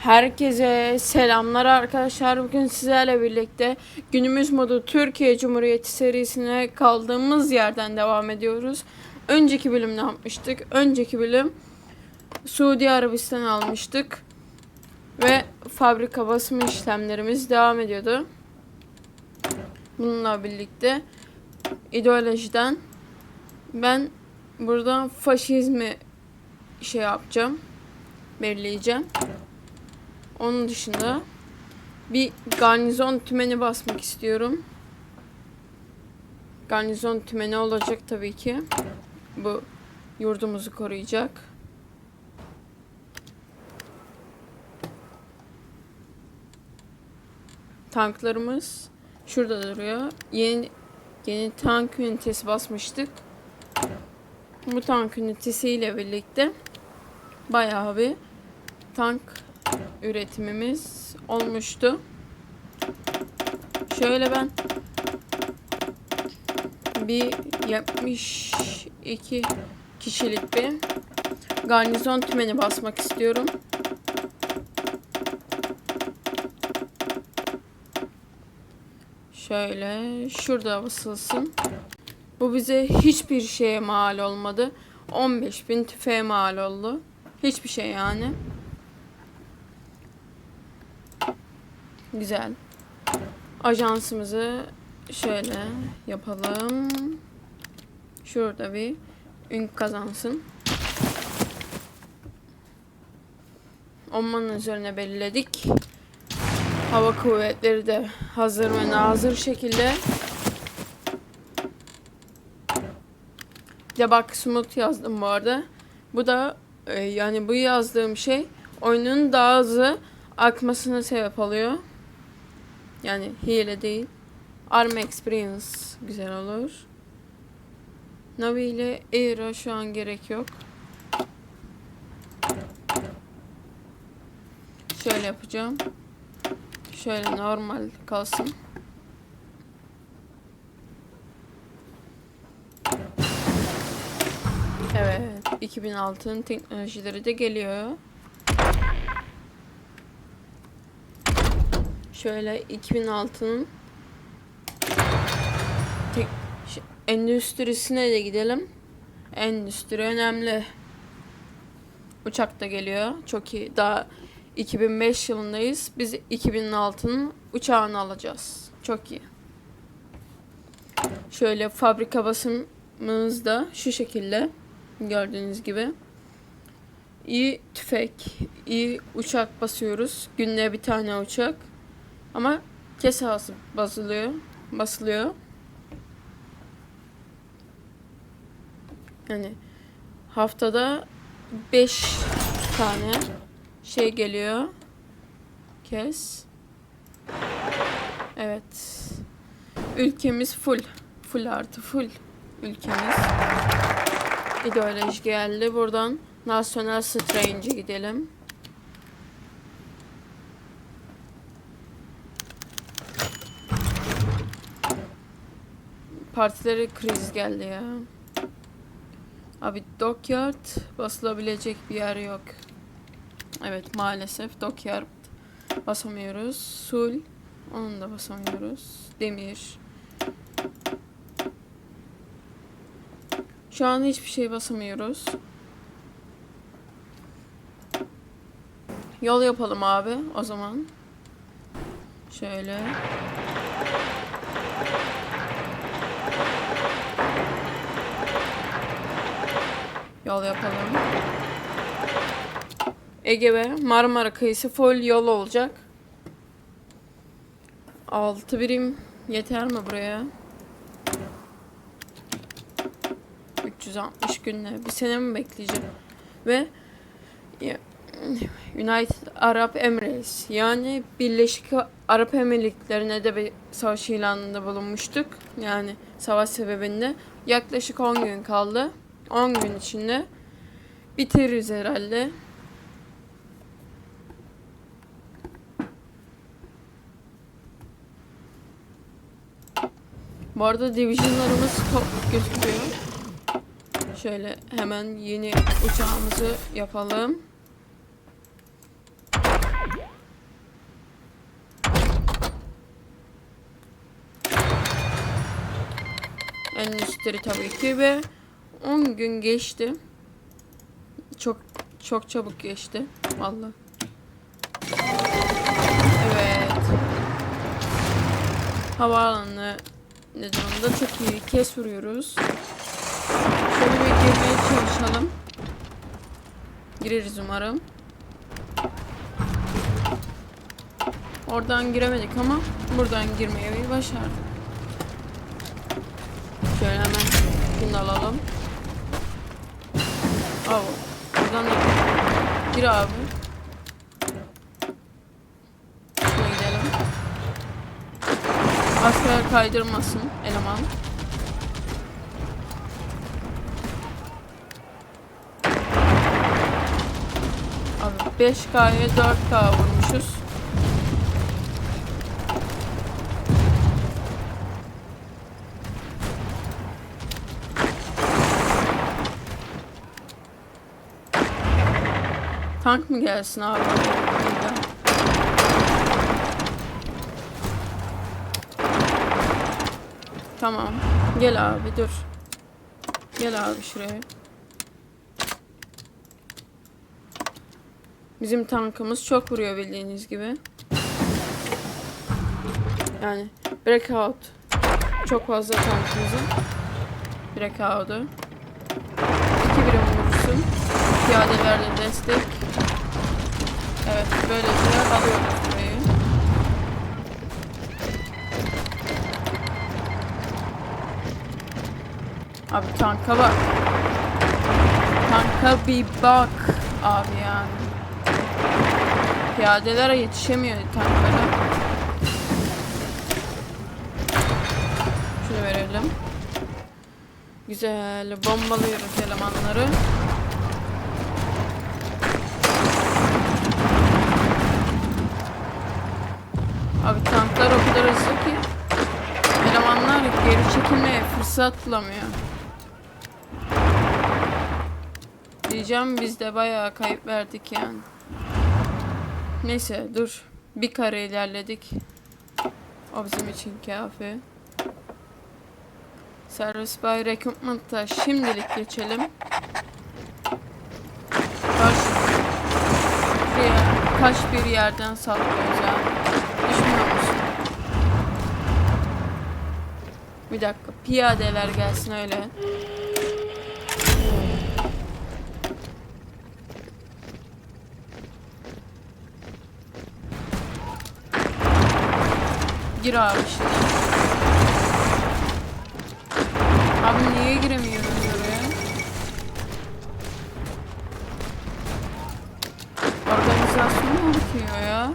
Herkese selamlar arkadaşlar. Bugün sizlerle birlikte günümüz modu Türkiye Cumhuriyeti serisine kaldığımız yerden devam ediyoruz. Önceki bölüm ne yapmıştık? Önceki bölüm Suudi Arabistan almıştık. Ve fabrika basımı işlemlerimiz devam ediyordu. Bununla birlikte ideolojiden ben buradan faşizmi şey yapacağım. Belirleyeceğim. Onun dışında bir garnizon tümeni basmak istiyorum. Garnizon tümeni olacak tabii ki. Bu yurdumuzu koruyacak. Tanklarımız şurada duruyor. Yeni yeni tank ünitesi basmıştık. Bu tank ünitesiyle birlikte bayağı bir tank üretimimiz olmuştu. Şöyle ben bir 72 kişilik bir garnizon tümeni basmak istiyorum. Şöyle şurada basılsın. Bu bize hiçbir şeye mal olmadı. 15.000 tüfeğe mal oldu. Hiçbir şey yani. Güzel. Ajansımızı şöyle yapalım. Şurada bir ün kazansın. Ommanın üzerine belirledik. Hava kuvvetleri de hazır ve nazır şekilde. Bir bak smooth yazdım bu arada. Bu da e, yani bu yazdığım şey oyunun daha hızlı akmasına sebep oluyor. Yani hile değil. Arm Experience güzel olur. Navi ile Air'a şu an gerek yok. Şöyle yapacağım. Şöyle normal kalsın. Evet. 2006'ın teknolojileri de geliyor. Şöyle 2006'nın tek, ş- endüstrisine de gidelim. Endüstri önemli. Uçak da geliyor. Çok iyi. Daha 2005 yılındayız. Biz 2006'nın uçağını alacağız. Çok iyi. Şöyle fabrika basımımız da şu şekilde. Gördüğünüz gibi. İyi tüfek, iyi uçak basıyoruz. Günde bir tane uçak. Ama kese hası basılıyor. Basılıyor. Yani haftada 5 tane şey geliyor. Kes. Evet. Ülkemiz full. Full artı full ülkemiz. İdeoloji geldi. Buradan National Strange'e gidelim. Partilere kriz geldi ya. Abi Dockyard basılabilecek bir yer yok. Evet maalesef Dockyard basamıyoruz. Sul onu da basamıyoruz. Demir. Şu an hiçbir şey basamıyoruz. Yol yapalım abi o zaman. Şöyle. Yol yapalım. Ege ve Marmara kıyısı full yol olacak. 6 birim yeter mi buraya? 360 günle bir sene mi bekleyeceğim? Ve United Arap Emirates yani Birleşik Arap Emirlikleri'ne de bir savaş ilanında bulunmuştuk. Yani savaş sebebinde yaklaşık 10 gün kaldı. 10 gün içinde bitiririz herhalde. Bu arada divisionlarımız top gözüküyor. Şöyle hemen yeni uçağımızı yapalım. En üstleri tabii ki ve 10 gün geçti. Çok çok çabuk geçti. Vallahi. Evet. Havaalanı ne durumda? Çok iyi. Kes vuruyoruz. Şöyle bir girmeye çalışalım. Gireriz umarım. Oradan giremedik ama buradan girmeyi başardık. Şöyle hemen bunu alalım. Al. Buradan da gir abi. Şuna gidelim. Asker kaydırmasın eleman. Abi 5K'ya 4K vurmuşuz. Tank mı gelsin abi? Tamam. Gel abi dur. Gel abi şuraya. Bizim tankımız çok vuruyor bildiğiniz gibi. Yani breakout çok fazla tankımızın breakout'u. İki birim vurursun. Piyadelerle destek. Evet böylece alıyoruz burayı. Abi tanka bak. Tanka bir bak abi yani. Piyadelere yetişemiyor tanklara. Şunu verelim. Güzel bombalıyoruz elemanları. Elemanlar geri çekilmeye fırsat bulamıyor. Diyeceğim biz de bayağı kayıp verdik yani. Neyse dur. Bir kare ilerledik. O bizim için kafi. Service by Recruitment'a şimdilik geçelim. Şuraya kaç bir yerden sallıyoruz. Bir dakika. Piyadeler gelsin öyle. Gir abi şimdi. Abi niye giremiyorum oraya? Organizasyon mu bitiyor ya?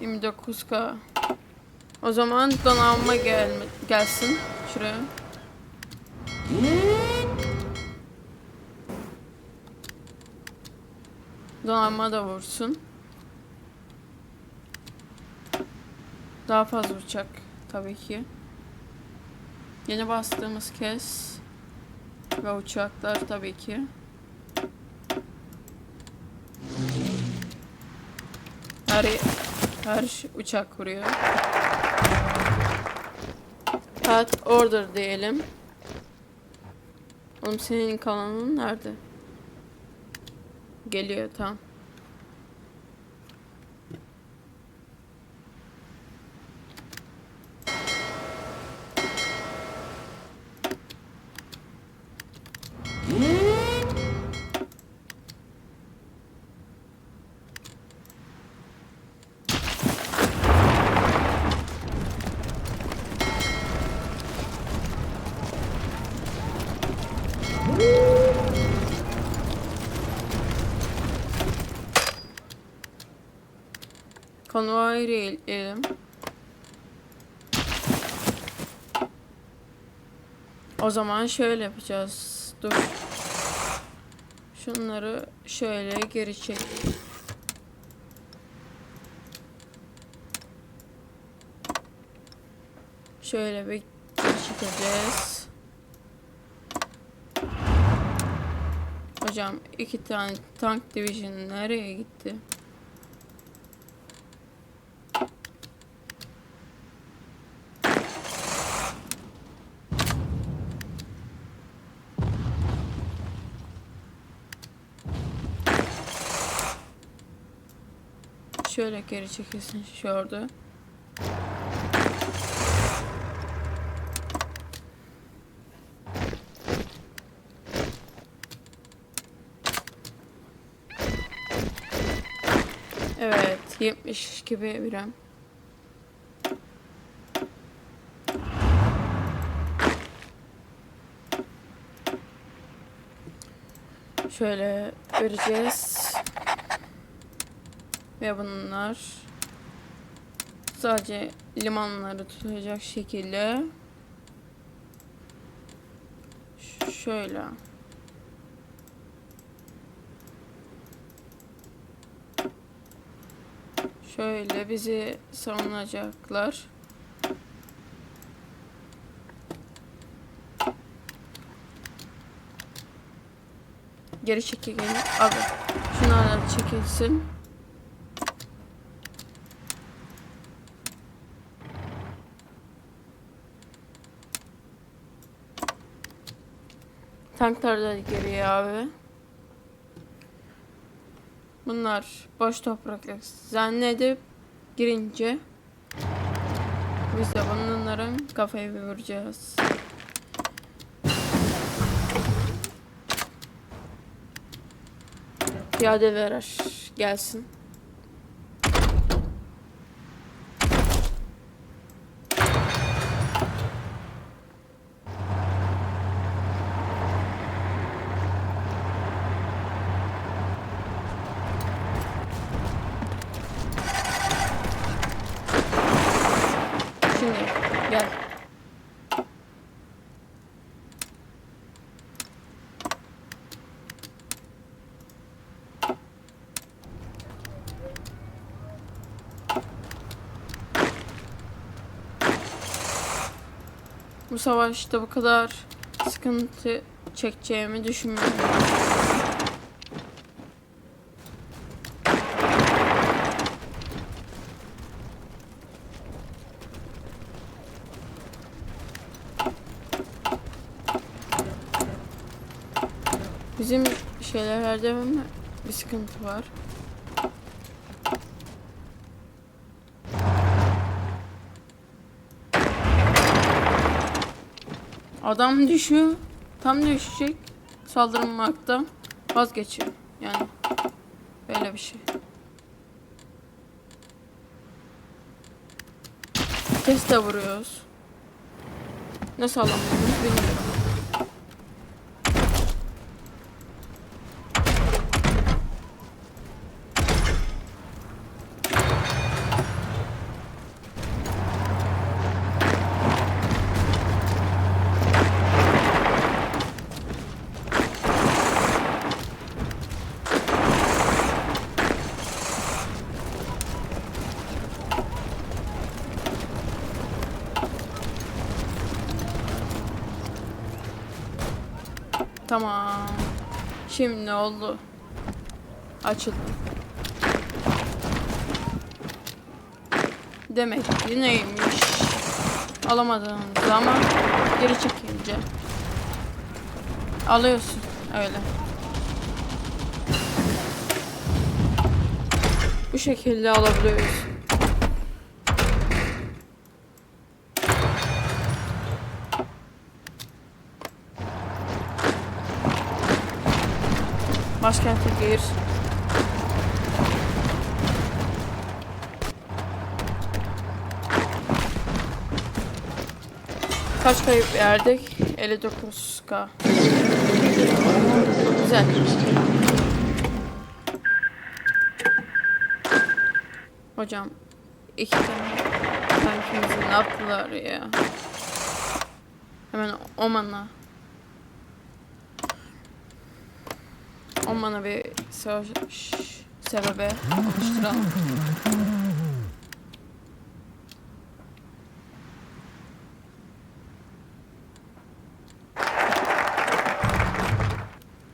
29k. O zaman donanma gel gelsin şuraya. Donanma da vursun. Daha fazla uçak tabii ki. Yeni bastığımız kez ve uçaklar tabii ki. Her her uçak vuruyor. Pat order diyelim. Oğlum senin kanalın nerede? Geliyor tamam. Konvoy. O zaman şöyle yapacağız. Dur. Şunları şöyle geri çek. Şöyle bir geri çekeceğiz. Hocam iki tane tank division nereye gitti? Şöyle geri çekilsin şurada. Evet, 70 gibi bir RAM. Şöyle vereceğiz. Ve bunlar sadece limanları tutacak şekilde şöyle şöyle bizi savunacaklar. Geri çekilin. Abi şunlar çekilsin. Tanklar da geriye abi. Bunlar boş topraklık zannedip girince biz de bunların kafayı vuracağız. Piyadeler gelsin. Şimdi gel. Bu savaşta bu kadar sıkıntı çekeceğimi düşünmüyorum. Bizim şeylerde mi bir sıkıntı var? Adam düşüyor. Tam düşecek. Saldırmaktan vazgeçiyor. Yani böyle bir şey. Testle vuruyoruz. Nasıl alamıyoruz bilmiyorum. Tamam. Şimdi oldu? Açıldı. Demek ki neymiş? Alamadığın zaman geri çekince alıyorsun öyle. Bu şekilde alabiliyoruz. Gir. Kaç kayıp verdik? 59k. Güzel. Hocam iki tane tankimizi ne yaptılar ya? Hemen Oman'a. Oman'a bir savaş sebebi oluşturalım.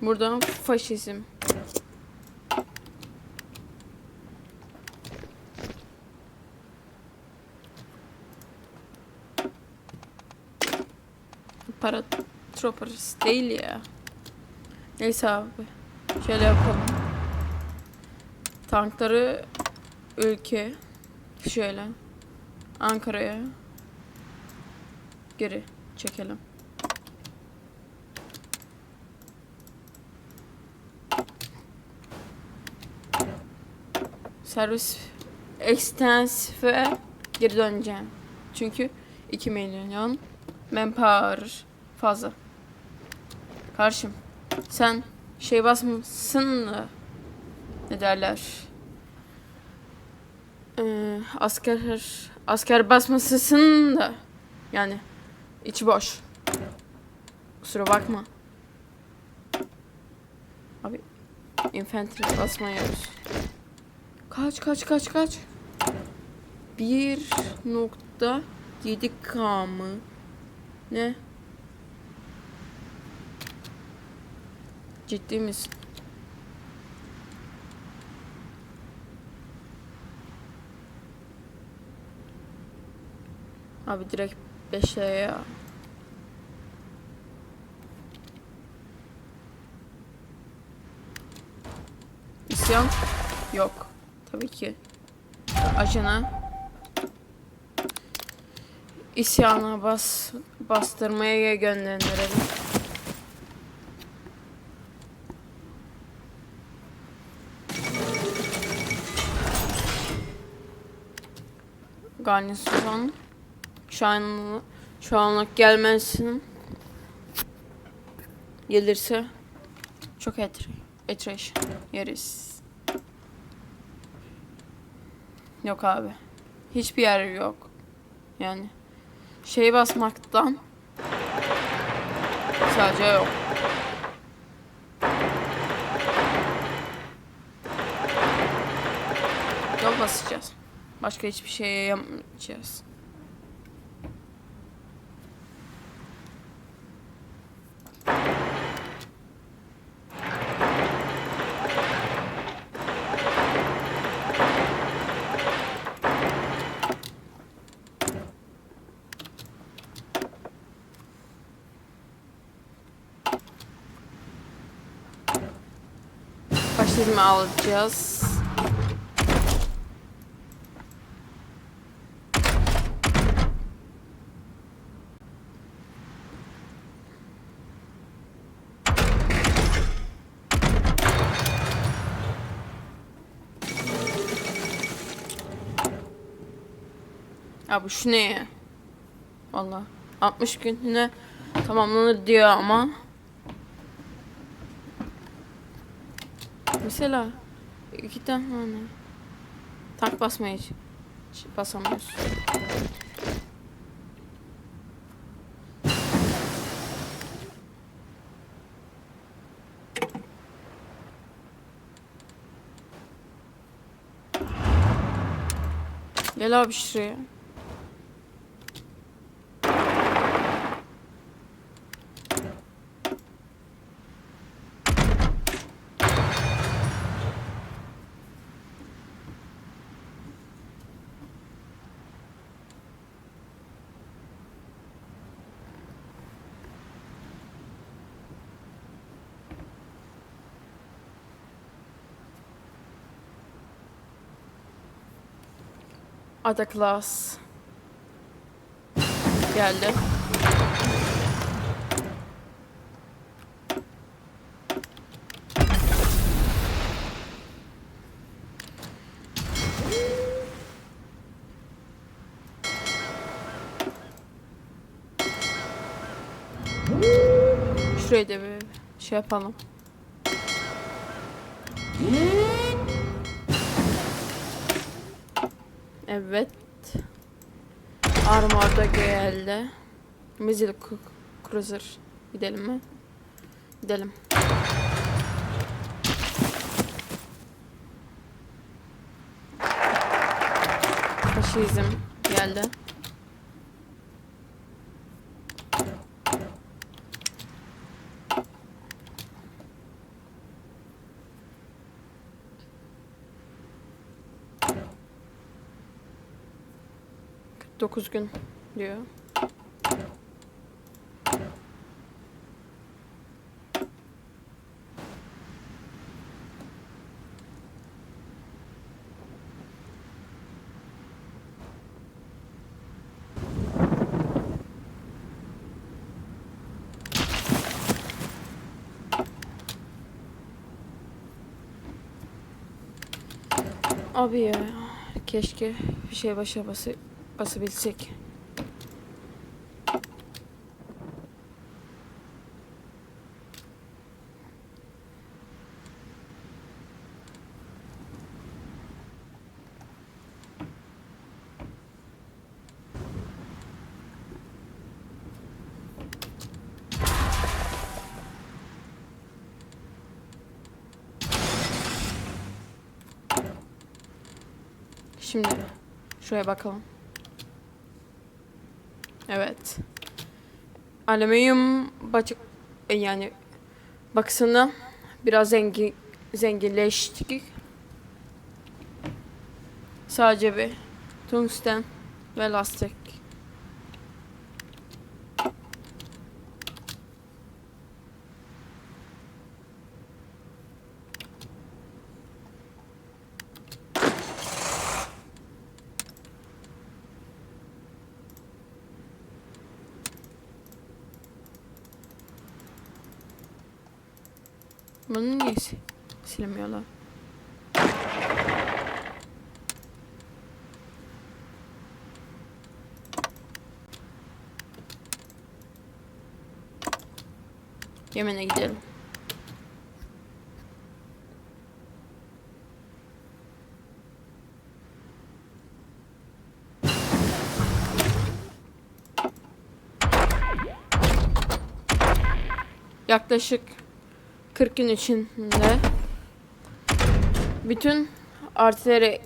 Buradan faşizm. Paratroopers değil ya. Neyse abi. Şöyle yapalım. Tankları ülke şöyle Ankara'ya geri çekelim. Servis ekstensife geri döneceğim. Çünkü 2 milyon manpower fazla. Karşım sen şey basmışsın da ne derler? Ee, asker asker basmasısın da yani içi boş. Kusura bakma. Abi infantry basmıyoruz. Kaç kaç kaç kaç? 1.7 K mı? Ne? Ciddi misin? Abi direkt 5'e ya. İsyan? Yok. Tabii ki. Ajana. İsyana bas bastırmaya gönderelim. Garnizon şu an şu anlık gelmesin. Gelirse çok etre etreş yeriz. Yok abi. Hiçbir yer yok. Yani şey basmaktan sadece yok. Yol basacağız. Başka hiçbir şey yapmayacağız. Başını alacağız. Ya bu şu ne ya? Valla 60 gününe tamamlanır diyor ama Mesela iki tane tank basmaya hiç hiç basamıyoruz. Gel abi şuraya. Ada class. Geldi. Şurayı da bir şey yapalım. Evet. Armor da geldi. Missile Cruiser. Gidelim mi? Gidelim. Faşizm geldi. 9 gün diyor. Abi ya keşke bir şey başlaması basabilsek. Şimdi şuraya bakalım. Evet. Alüminyum bacak e, yani baksana biraz zengin zenginleştik. Sadece bir tungsten ve lastik. Bunu niye si- silmiyorlar? Yemen'e gidelim. Yaklaşık 40 gün içinde bütün artıları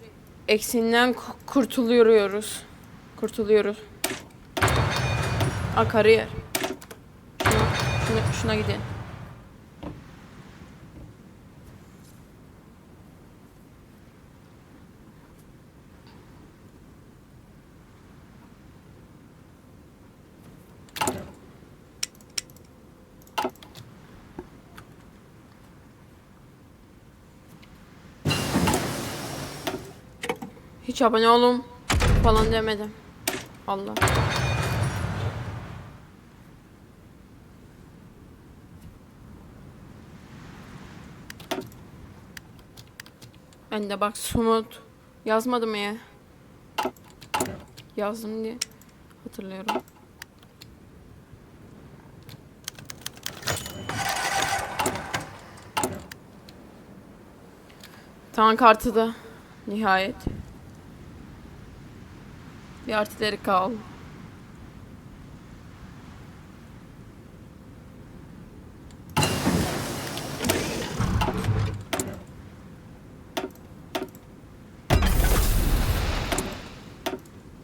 eksiğinden ku- kurtuluyoruz. Kurtuluyoruz. Aa kariyer. Şuna, şuna, şuna gidelim. Hiç abone olun falan demedim. Allah. Ben de bak Sumut yazmadım ya. Yazdım diye hatırlıyorum. Tank kartı da nihayet. Bir artıları kal.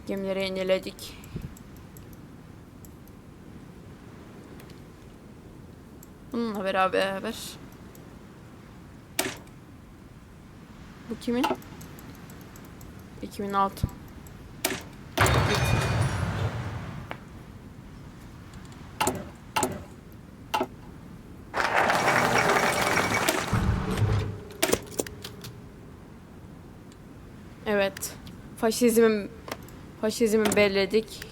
Gemileri yeniledik. Bununla beraber. Bu kimin? 2006. Faşizmin faşizmi belledik.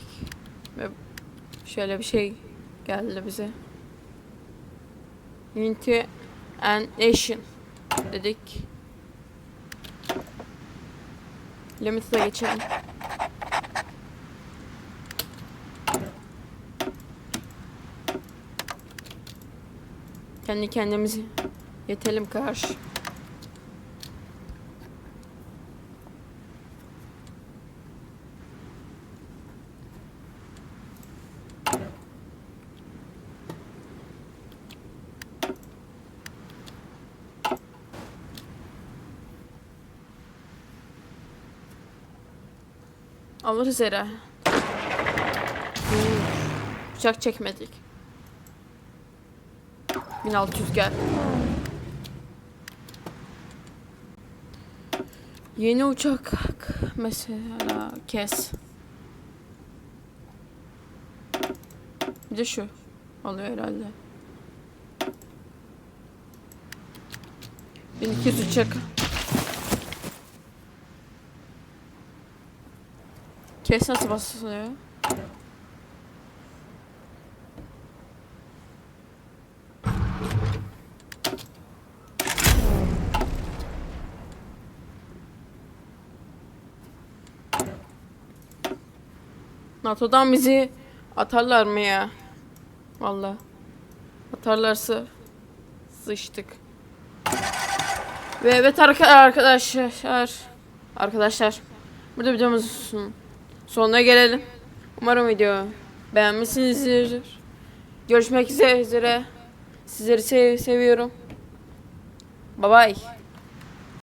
Ve şöyle bir şey geldi bize. Unity and Nation dedik. Limited'a geçelim. Kendi kendimizi yetelim karşı. Herhalde. Hmm. Bıçak çekmedik. 1600 gel. Yeni uçak mesela kes. Bir de şu oluyor herhalde. 1200 uçak. Kes nasıl basılıyor? NATO'dan bizi atarlar mı ya? Valla. Atarlarsa sıçtık. Ve evet arkadaşlar. Arkadaşlar. Burada videomuz olsun sonuna gelelim. Umarım video beğenmişsinizdir. Görüşmek üzere. Sizleri sev seviyorum. Bye bye.